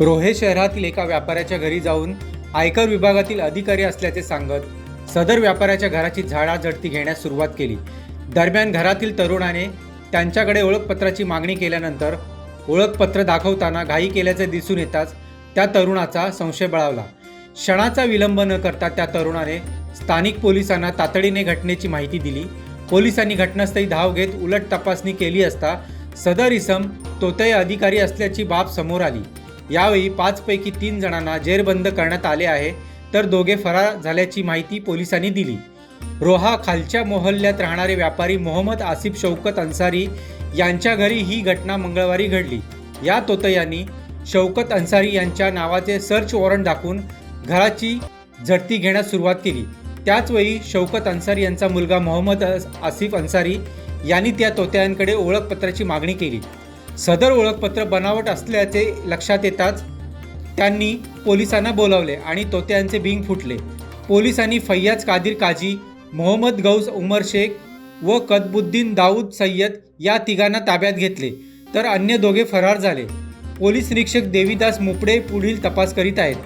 रोहे शहरातील एका व्यापाऱ्याच्या घरी जाऊन आयकर विभागातील अधिकारी असल्याचे सांगत सदर व्यापाऱ्याच्या घराची झाडाझडती घेण्यास सुरुवात केली. दरम्यान घरातील तरुणाने त्यांच्याकडे ओळखपत्राची मागणी केल्यानंतर ओळखपत्र दाखवताना घाई केल्याचे दिसून येताच त्या तरुणाचा संशय बळावला. क्षणाचा विलंब न करता त्या तरुणाने स्थानिक पोलिसांना तातडीने घटनेची माहिती दिली. पोलिसांनी घटनास्थळी धाव घेत उलट तपासणी केली असता सदर इसम तोतय अधिकारी असल्याची बाब समोर आली. यावेळी पाचपैकी तीन जणांना जेरबंद करण्यात आले आहे तर दोघे फरार झाल्याची माहिती पोलिसांनी दिली. रोहा खालच्या मोहल्ल्यात राहणारे व्यापारी मोहम्मद आसिफ शौकत अन्सारी यांच्या घरी ही घटना मंगळवारी घडली. या तोतयांनी शौकत अन्सारी यांच्या नावाचे सर्च वॉरंट दाखवून घराची झडती घेण्यास सुरुवात केली. त्याचवेळी शौकत अन्सारी यांचा मुलगा मोहम्मद आसिफ अन्सारी यांनी त्या तोत्यांकडे ओळखपत्राची मागणी केली. सदर ओळखपत्र बनावट असल्याचे लक्षात येताच त्यांनी पोलिसांना बोलावले आणि तोत्यांचे बिंग फुटले. पोलिसांनी फैयाज कादिर काजी मोहम्मद गौस उमर शेख व कदबुद्दीन दाऊद सय्यद या तिघांना ताब्यात घेतले तर अन्य दोघे फरार झाले. पोलीस निरीक्षक देवीदास मुपडे पुढील तपास करीत आहेत.